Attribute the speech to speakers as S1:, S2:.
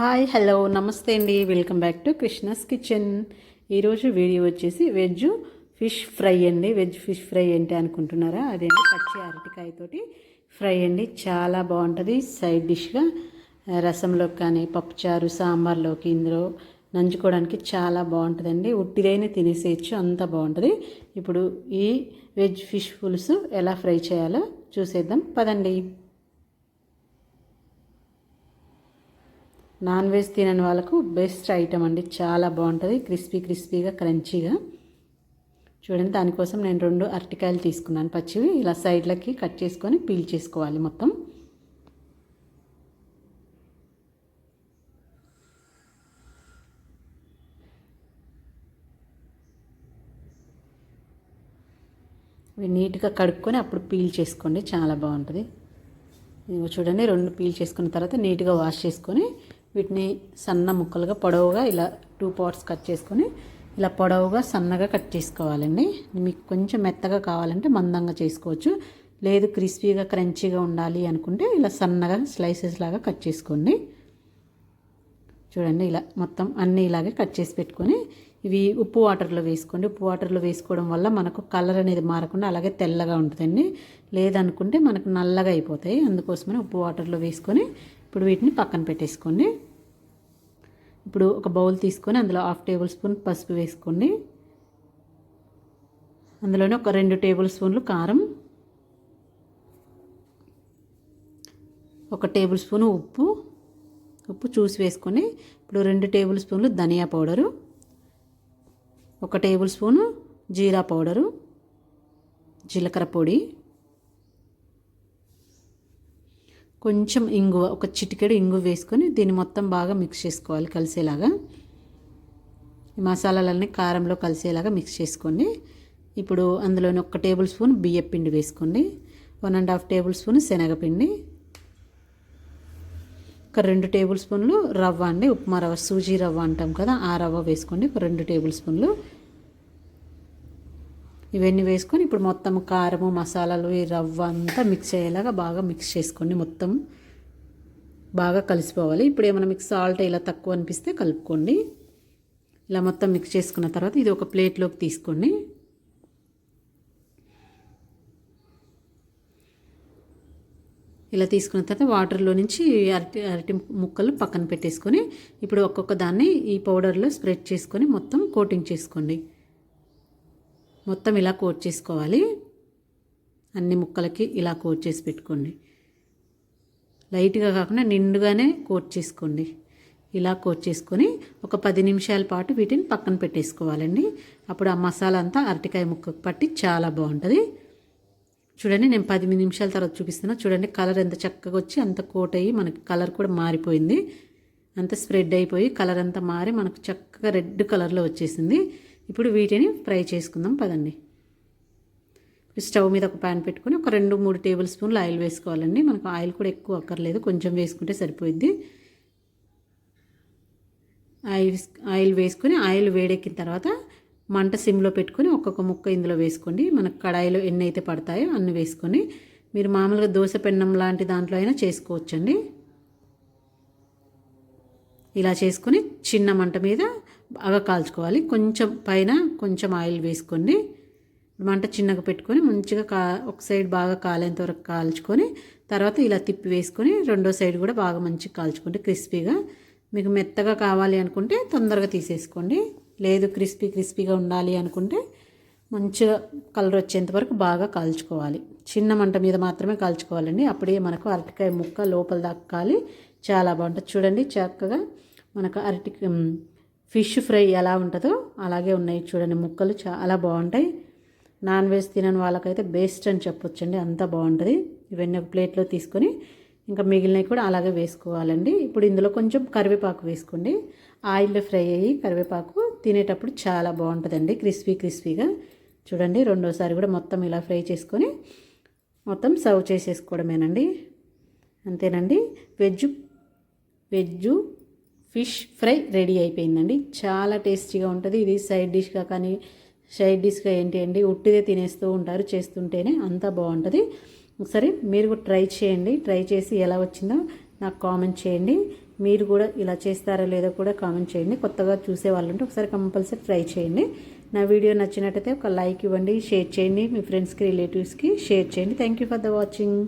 S1: Hi hello నమస్తే అండి. Welcome back to Krishna's kitchen ఈరోజు వీడియో వచ్చేసి వెజ్ ఫిష్ ఫ్రై అండి. వెజ్ ఫిష్ ఫ్రై ఏంటి అనుకుంటున్నారా? అదేంటి పచ్చి అరటికాయతోటి ఫ్రై అండి. చాలా బాగుంటుంది. సైడ్ డిష్గా రసంలోకి కానీ పప్పుచారు సాంబార్లోకి ఇందులో నంచుకోవడానికి చాలా బాగుంటుందండి. ఉట్టిదైనా తినేసేయచ్చు అంత బాగుంటుంది. ఇప్పుడు ఈ వెజ్ ఫిష్ పులుసు ఎలా ఫ్రై చేయాలో చూసేద్దాం. పదండి. నాన్ వెజ్ తినని వాళ్ళకు బెస్ట్ ఐటమ్ అండి. చాలా బాగుంటుంది. క్రిస్పీ క్రిస్పీగా క్రంచీగా. చూడండి దానికోసం నేను రెండు అరటికాయలు తీసుకున్నాను. పచ్చివి ఇలా సైడ్లకి కట్ చేసుకొని పీల్ చేసుకోవాలి మొత్తం. ఇవి నీట్గా కడుక్కొని అప్పుడు పీల్ చేసుకోండి. చాలా బాగుంటుంది. చూడండి రెండు పీల్ చేసుకున్న తర్వాత నీట్గా వాష్ చేసుకొని వీటిని సన్న ముక్కలుగా పొడవుగా ఇలా టూ పార్ట్స్ కట్ చేసుకొని ఇలా పొడవుగా సన్నగా కట్ చేసుకోవాలండి. మీకు కొంచెం మెత్తగా కావాలంటే మందంగా చేసుకోవచ్చు. లేదు క్రిస్పీగా క్రంచీగా ఉండాలి అనుకుంటే ఇలా సన్నగా స్లైసెస్ లాగా కట్ చేసుకోండి. చూడండి ఇలా మొత్తం అన్నీ ఇలాగే కట్ చేసి పెట్టుకొని ఇవి ఉప్పు వాటర్లో వేసుకోండి. ఉప్పు వాటర్లో వేసుకోవడం వల్ల మనకు కలర్ అనేది మారకుండా అలాగే తెల్లగా ఉంటుందండి. లేదనుకుంటే మనకు నల్లగా అయిపోతాయి. అందుకోసమని ఉప్పు వాటర్లో వేసుకొని ఇప్పుడు వీటిని పక్కన పెట్టేసుకోండి. ఇప్పుడు ఒక బౌల్ తీసుకొని అందులో హాఫ్ టేబుల్ స్పూన్ పసుపు వేసుకోండి. అందులోనే ఒక రెండు టేబుల్ స్పూన్లు కారం. ఒక టేబుల్ స్పూన్ ఉప్పు. ఉప్పు చూసి వేసుకొని ఇప్పుడు రెండు టేబుల్ స్పూన్లు ధనియా పౌడరు. ఒక టేబుల్ స్పూను జీరా పౌడరు. జీలకర్ర పొడి. కొంచెం ఇంగువ ఒక చిటికెడు ఇంగువ వేసుకొని దీన్ని మొత్తం బాగా మిక్స్ చేసుకోవాలి కలిసేలాగా. ఈ మసాలాలన్నీ కారంలో కలిసేలాగా మిక్స్ చేసుకోండి. ఇప్పుడు అందులోని ఒక టేబుల్ స్పూన్ బియ్యం పిండి వేసుకోండి. One and half tablespoon శనగపిండి ఒక రెండు టేబుల్ స్పూన్లు రవ్వ అండి ఉప్మా రవ్వ సూజీ రవ్వ అంటాం కదా ఆ రవ్వ వేసుకోండి. ఒక రెండు టేబుల్ స్పూన్లు ఇవన్నీ వేసుకొని ఇప్పుడు మొత్తం కారము మసాలాలు ఈ రవ్వ అంతా మిక్స్ అయ్యేలాగా బాగా మిక్స్ చేసుకోండి. మొత్తం బాగా కలిసిపోవాలి. ఇప్పుడు ఏమైనా మిక్స్ సాల్ట్ ఇలా తక్కువ అనిపిస్తే కలుపుకోండి. ఇలా మొత్తం మిక్స్ చేసుకున్న తర్వాత ఇది ఒక ప్లేట్లోకి తీసుకోండి. ఇలా తీసుకున్న తర్వాత వాటర్లో నుంచి అరటి అరటి ముక్కలు పక్కన పెట్టేసుకొని ఇప్పుడు ఒక్కొక్క దాన్ని ఈ పౌడర్లో స్ప్రెడ్ చేసుకొని మొత్తం కోటింగ్ చేసుకోండి. మొత్తం ఇలా కోట్ చేసుకోవాలి. అన్ని ముక్కలకి ఇలా కోట్ చేసి పెట్టుకోండి. లైట్గా కాకుండా నిండుగానే కోట్ చేసుకోండి. ఇలా కోట్ చేసుకొని ఒక పది నిమిషాల పాటు వీటిని పక్కన పెట్టేసుకోవాలండి. అప్పుడు ఆ మసాలా అంతా అరటికాయ ముక్కకు పట్టి చాలా బాగుంటుంది. చూడండి నేను పది నిమిషాల తర్వాత చూపిస్తున్నా. చూడండి కలర్ ఎంత చక్కగా వచ్చి అంత కోట్ అయ్యి మనకి కలర్ కూడా మారిపోయింది. అంత స్ప్రెడ్ అయిపోయి కలర్ అంతా మారి మనకు చక్కగా రెడ్ కలర్లో వచ్చేసింది. ఇప్పుడు వీటిని ఫ్రై చేసుకుందాం పదండి. స్టవ్ మీద ఒక ప్యాన్ పెట్టుకొని ఒక రెండు మూడు టేబుల్ స్పూన్లు ఆయిల్ వేసుకోవాలండి. మనకు ఆయిల్ కూడా ఎక్కువ అక్కర్లేదు కొంచెం వేసుకుంటే సరిపోయిద్ది. ఆయిల్ ఆయిల్ వేసుకొని ఆయిల్ వేడెక్కిన తర్వాత మంట సిమ్లో పెట్టుకొని ఒక్కొక్క ముక్క ఇందులో వేసుకోండి. మనకు కడాయిలో ఎన్ని అయితే పడతాయో అన్ని వేసుకొని మీరు మామూలుగా దోశ పెన్నం లాంటి దాంట్లో అయినా చేసుకోవచ్చండి. ఇలా చేసుకొని చిన్న మంట మీద బాగా కాల్చుకోవాలి. కొంచెం పైన కొంచెం ఆయిల్ వేసుకోండి మంట చిన్నగా పెట్టుకొని మంచిగా కా ఒక సైడ్ బాగా కాలేంత వరకు కాల్చుకొని తర్వాత ఇలా తిప్పి వేసుకొని రెండో సైడ్ కూడా బాగా మంచిగా కాల్చుకోండి క్రిస్పీగా. మీకు మెత్తగా కావాలి అనుకుంటే తొందరగా తీసేసుకోండి. లేదు క్రిస్పీ క్రిస్పీగా ఉండాలి అనుకుంటే మంచిగా కలర్ వచ్చేంత వరకు బాగా కాల్చుకోవాలి. చిన్న మంట మీద మాత్రమే కాల్చుకోవాలండి. అప్పుడే మనకు అరటికాయ ముక్క లోపల దక్కాలి. చాలా బాగుంటుంది. చూడండి చక్కగా మనకు అరటి ఫిష్ ఫ్రై ఎలా ఉంటుందో అలాగే ఉన్నాయి చూడండి ముక్కలు చాలా బాగుంటాయి. నాన్ వెజ్ తినని వాళ్ళకైతే బెస్ట్ అని చెప్పొచ్చండి అంత బాగుంటుంది. ఇవన్నీ ఒక ప్లేట్లో తీసుకొని ఇంకా మిగిలినవి కూడా అలాగే వేసుకోవాలండి. ఇప్పుడు ఇందులో కొంచెం కరివేపాకు వేసుకోండి. ఆయిల్లో ఫ్రై అయ్యి కరివేపాకు తినేటప్పుడు చాలా బాగుంటుందండి క్రిస్పీ క్రిస్పీగా. చూడండి రెండోసారి కూడా మొత్తం ఇలా ఫ్రై చేసుకొని మొత్తం సర్వ్ చేసేసుకోవడమేనండి. అంతేనండి. Veg veg fish fry ready అయిపోయిందండి. చాలా టేస్టీగా ఉంటుంది. ఇది సైడ్ డిష్గా కానీ సైడ్ డిష్గా ఏంటి అండి ఉట్టిదే తినేస్తూ ఉంటారు చేస్తుంటేనే అంతా బాగుంటుంది. ఒకసారి మీరు కూడా ట్రై చేయండి. ట్రై చేసి ఎలా వచ్చిందో నాకు కామెంట్ చేయండి. మీరు కూడా ఇలా చేస్తారో లేదో కూడా కామెంట్ చేయండి. కొత్తగా చూసే వాళ్ళు ఉంటే ఒకసారి కంపల్సరీ ట్రై చేయండి. నా వీడియో నచ్చినట్టయితే ఒక లైక్ ఇవ్వండి షేర్ చేయండి. మీ ఫ్రెండ్స్కి రిలేటివ్స్కి షేర్ చేయండి. Thank you for the watching